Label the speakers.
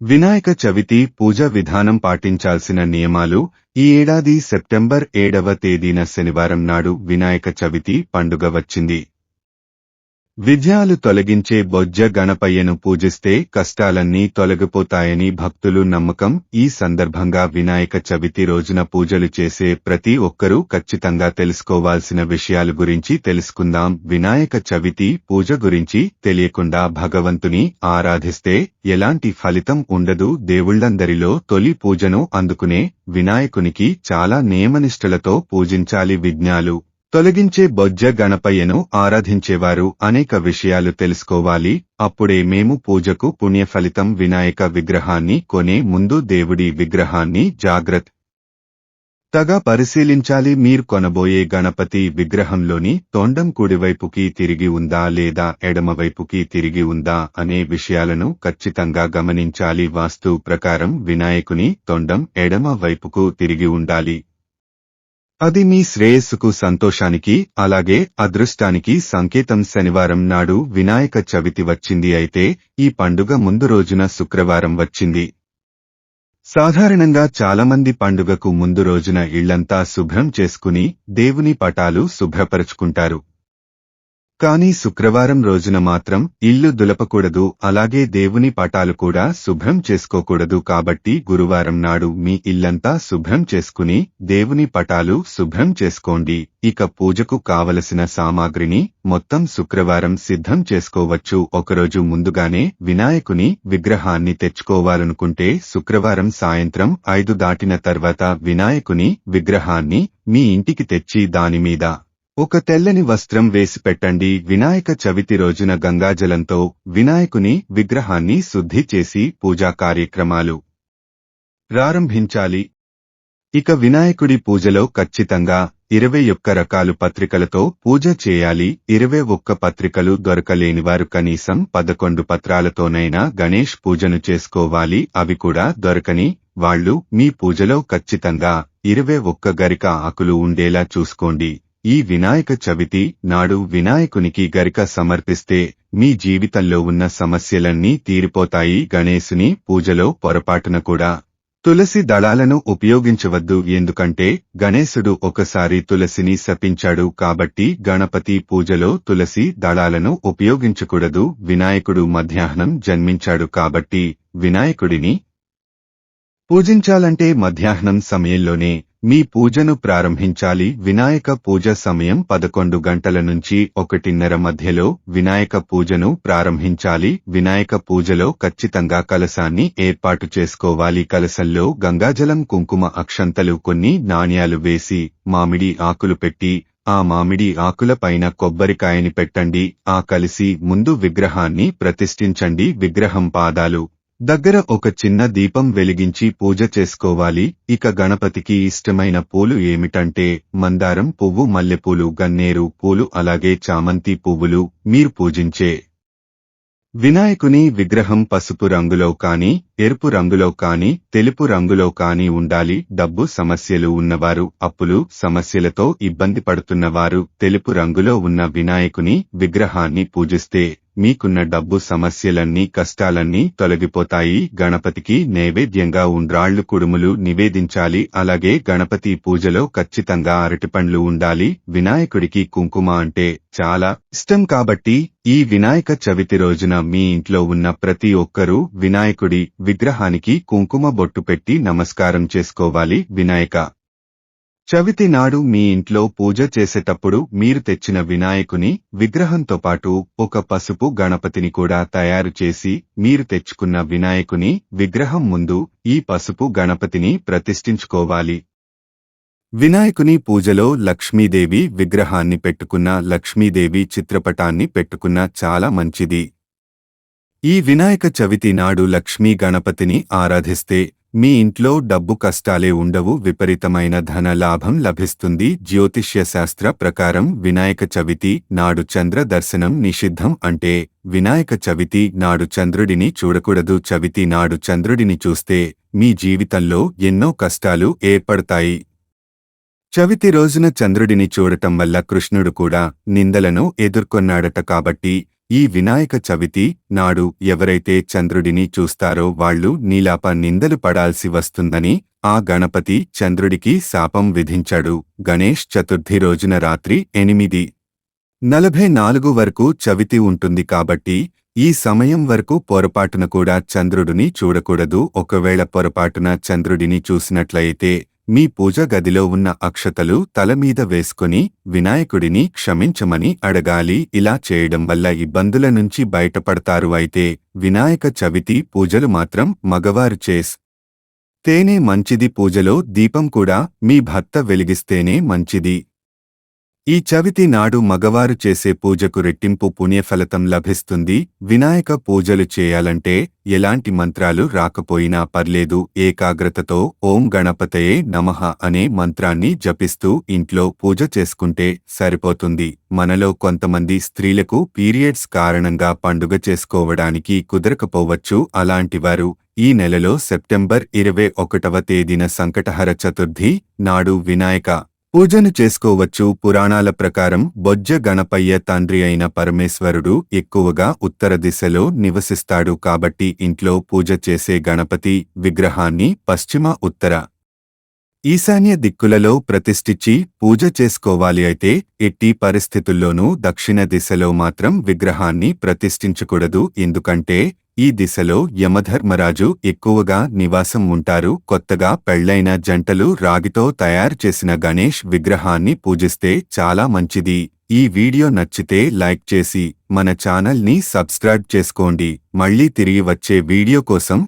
Speaker 1: వినాయక చవితి పూజ విధానం పాటించాల్సిన నియమాలు ఈ ఏడాది సెప్టెంబర్ ఏడవ తేదీన శనివారం నాడు వినాయక చవితి పండుగ వచ్చింది. విజయాలు తొలగించే బొజ్జ గణపయ్యను పూజిస్తే కష్టాలన్నీ తొలగిపోతాయని భక్తులు నమ్మకం. ఈ సందర్భంగా వినాయక చవితి రోజున పూజలు చేసే ప్రతి ఒక్కరూ ఖచ్చితంగా తెలుసుకోవాల్సిన విషయాల గురించి తెలుసుకుందాం. వినాయక చవితి పూజ గురించి తెలియకుండా భగవంతుని ఆరాధిస్తే ఎలాంటి ఫలితం ఉండదు. దేవుళ్ళందరిలో తొలి పూజను అందుకునే వినాయకునికి చాలా నియమనిష్టలతో పూజించాలి విజ్ఞాలు. తొలగించే బొజ్జ గణపయ్యను ఆరాధించేవారు అనేక విషయాలు తెలుసుకోవాలి అప్పుడే మేము పూజకు పుణ్య ఫలితం వినాయక విగ్రహాన్ని కొనే ముందు దేవుడి విగ్రహాన్ని జాగ్రత్త తగా పరిశీలించాలి. మీరు కొనబోయే గణపతి విగ్రహంలోని తొండం కుడివైపుకి తిరిగి ఉందా లేదా ఎడమవైపుకి తిరిగి ఉందా అనే విషయాలను ఖచ్చితంగా గమనించాలి. వాస్తు ప్రకారం వినాయకుని తొండం ఎడమ వైపుకు తిరిగి ఉండాలి. అది మీ శ్రేయస్సుకు సంతోషానికి అలాగే అదృష్టానికి సంకేతం శనివారం నాడు వినాయక చవితి వచ్చింది అయితే ఈ పండుగ ముందు రోజున శుక్రవారం వచ్చింది. సాధారణంగా చాలామంది పండుగకు ముందు రోజున ఇళ్ళంతా శుభ్రం చేసుకుని దేవుని పటాలు శుభ్రపరుచుకుంటారు. కానీ శుక్రవారం రోజున మాత్రం ఇల్లు దులపకూడదు అలాగే దేవుని పటాలు కూడా శుభ్రం చేసుకోకూడదు కాబట్టి గురువారం నాడు మీ ఇల్లంతా శుభ్రం చేసుకుని దేవుని పటాలు శుభ్రం చేసుకోండి. ఇక పూజకు కావలసిన సామాగ్రిని మొత్తం శుక్రవారం సిద్ధం చేసుకోవచ్చు. ఒకరోజు ముందుగానే వినాయకుని విగ్రహాన్ని తెచ్చుకోవాలనుకుంటే శుక్రవారం సాయంత్రం ఐదు దాటిన తర్వాత వినాయకుని విగ్రహాన్ని మీ ఇంటికి తెచ్చి దానిమీద ఒక తెల్లని వస్త్రం వేసి పెట్టండి. వినాయక చవితి రోజున గంగాజలంతో వినాయకుని విగ్రహాన్ని శుద్ధి చేసి పూజా కార్యక్రమాలు ప్రారంభించాలి. ఇక వినాయకుడి పూజలో ఖచ్చితంగా ఇరవై ఒక్క రకాలు పత్రికలతో పూజ చేయాలి. ఇరవై ఒక్క పత్రికలు దొరకలేనివారు కనీసం పదకొండు పత్రాలతోనైనా గణేష్ పూజను చేసుకోవాలి. అవి కూడా దొరకని వాళ్ళు మీ పూజలో ఖచ్చితంగా ఇరవై ఒక్క గరిక ఆకులు ఉండేలా చూసుకోండి. ఈ వినాయక చవితి నాడు వినాయకునికి గరిక సమర్పిస్తే మీ జీవితంలో ఉన్న సమస్యలన్నీ తీరిపోతాయి. గణేశుని పూజలో పొరపాటున కూడా తులసి దళాలను ఉపయోగించవద్దు. ఎందుకంటే గణేశుడు ఒకసారి తులసిని శపించాడు కాబట్టి గణపతి పూజలో తులసి దళాలను ఉపయోగించకూడదు. వినాయకుడు మధ్యాహ్నం జన్మించాడు కాబట్టి వినాయకుడిని పూజించాలంటే మధ్యాహ్నం సమయంలోనే మీ పూజను ప్రారంభించాలి. వినాయక పూజ సమయం పదకొండు గంటల నుంచి ఒకటిన్నర మధ్యలో వినాయక పూజను ప్రారంభించాలి. వినాయక పూజలో ఖచ్చితంగా కలశాన్ని ఏర్పాటు చేసుకోవాలి. కలశంలో గంగాజలం కుంకుమ అక్షంతలు కొన్ని నాణ్యాలు వేసి మామిడి ఆకులు పెట్టి ఆ మామిడి ఆకుల పైన కొబ్బరికాయని పెట్టండి. ఆ కలిసి ముందు విగ్రహాన్ని ప్రతిష్ఠించండి. విగ్రహం పాదాలు దగ్గర ఒక చిన్న దీపం వెలిగించి పూజ చేసుకోవాలి. ఇక గణపతికి ఇష్టమైన పూలు ఏమిటంటే మందారం పువ్వు మల్లెపూలు గన్నేరు పూలు అలాగే చామంతి పువ్వులు మీరు పూజించే వినాయకుని విగ్రహం పసుపు రంగులో కాని ఎరుపు రంగులో కాని తెలుపు రంగులో కాని ఉండాలి. డబ్బు సమస్యలు ఉన్నవారు అప్పులు సమస్యలతో ఇబ్బంది పడుతున్నవారు తెలుపు రంగులో ఉన్న వినాయకుని విగ్రహాన్ని పూజిస్తే మీకున్న డబ్బు సమస్యలన్నీ కష్టాలన్నీ తొలగిపోతాయి. గణపతికి నైవేద్యంగా ఉండ్రాళ్ళు కుడుములు నివేదించాలి. అలాగే గణపతి పూజలో ఖచ్చితంగా అరటిపండ్లు ఉండాలి. వినాయకుడికి కుంకుమ అంటే చాలా ఇష్టం కాబట్టి ఈ వినాయక చవితి రోజున మీ ఇంట్లో ఉన్న ప్రతి ఒక్కరూ వినాయకుడి విగ్రహానికి కుంకుమ బొట్టు పెట్టి నమస్కారం చేసుకోవాలి. వినాయక చవితి నాడు మీ ఇంట్లో పూజ చేసేటప్పుడు మీరు తెచ్చిన వినాయకుని విగ్రహంతో పాటు ఒక పసుపు గణపతిని కూడా తయారు చేసి మీరు తెచ్చుకున్న వినాయకుని విగ్రహం ముందు ఈ పసుపు గణపతిని ప్రతిష్ఠించుకోవాలి. వినాయకుని పూజలో లక్ష్మీదేవి విగ్రహాన్ని పెట్టుకున్న లక్ష్మీదేవి చిత్రపటాన్ని పెట్టుకున్న చాలా మంచిది. ఈ వినాయక చవితి నాడు లక్ష్మీ గణపతిని ఆరాధిస్తే మీ ఇంట్లో డబ్బు కష్టాలే ఉండవు విపరీతమైన ధన లాభం లభిస్తుంది. జ్యోతిష్యశాస్త్ర ప్రకారం వినాయక చవితి నాడు చంద్ర దర్శనం నిషిద్ధం అంటే వినాయక చవితి నాడు చంద్రుడిని చూడకూడదు. చవితి నాడు చంద్రుడిని చూస్తే మీ జీవితంలో ఎన్నో కష్టాలు ఏర్పడతాయి. చవితి రోజున చంద్రుడిని చూడటం వల్ల కృష్ణుడు కూడా నిందలను ఎదుర్కొన్నాడట కాబట్టి ఈ వినాయక చవితి నాడు ఎవరైతే చంద్రుడిని చూస్తారో వాళ్ళు నీలాప నిందలు పడాల్సి వస్తుందని ఆ గణపతి చంద్రుడికి శాపం విధించాడు. గణేష్ చతుర్థి రోజున రాత్రి ఎనిమిది నలభై నాలుగు వరకు చవితి ఉంటుంది కాబట్టి ఈ సమయం వరకు పొరపాటున కూడా చంద్రుడిని చూడకూడదు. ఒకవేళ పొరపాటున చంద్రుడిని చూసినట్లయితే మీ పూజ గదిలో ఉన్న అక్షతలు తలమీద వేసుకుని వినాయకుడిని క్షమించమని అడగాలి. ఇలా చేయడం వల్ల ఇబ్బందుల నుంచి బయటపడతారు. అయితే వినాయక చవితి పూజలు మాత్రం మగవారు చేస్ తేనే మంచిది. పూజలో దీపం కూడా మీ భర్త వెలిగిస్తేనే మంచిది. ఈ చవితి నాడు మగవారు చేసే పూజకు రెట్టింపు పుణ్యఫలితం లభిస్తుంది. వినాయక పూజలు చేయాలంటే ఎలాంటి మంత్రాలు రాకపోయినా పర్లేదు ఏకాగ్రతతో ఓం గణపతయే నమః అనే మంత్రాన్ని జపిస్తూ ఇంట్లో పూజ చేసుకుంటే సరిపోతుంది. మనలో కొంతమంది స్త్రీలకు పీరియడ్స్ కారణంగా పండుగ చేసుకోవడానికి కుదరకపోవచ్చు. అలాంటివారు ఈ నెలలో సెప్టెంబర్ ఇరవై ఒకటవ తేదీన సంకటహర చతుర్థి నాడు వినాయక పూజను చేసుకోవచ్చు. పురాణాల ప్రకారం బొజ్జ గణపయ్య తండ్రి అయిన పరమేశ్వరుడు ఎక్కువగా ఉత్తర దిశలో నివసిస్తాడు కాబట్టి ఇంట్లో పూజ చేసే గణపతి విగ్రహాన్ని పశ్చిమ ఉత్తర ఈశాన్య దిక్కులలో ప్రతిష్ఠించి పూజ చేసుకోవాలి అయితే ఎట్టి పరిస్థితుల్లోనూ దక్షిణ దిశలో మాత్రం విగ్రహాన్ని ప్రతిష్ఠించకూడదు. ఎందుకంటే ఈ దిశలో యమధర్మరాజు ఎక్కువగా నివాసం ఉంటారు. కొత్తగా పెళ్ళైన జంటలు రాగితో తయారు చేసిన గణేష్ విగ్రహాన్ని పూజిస్తే చాలా మంచిది. ఈ వీడియో నచ్చితే లైక్ చేసి మన ఛానల్ని సబ్స్క్రైబ్ చేసుకోండి. మళ్ళీ తిరిగి వచ్చే వీడియో కోసం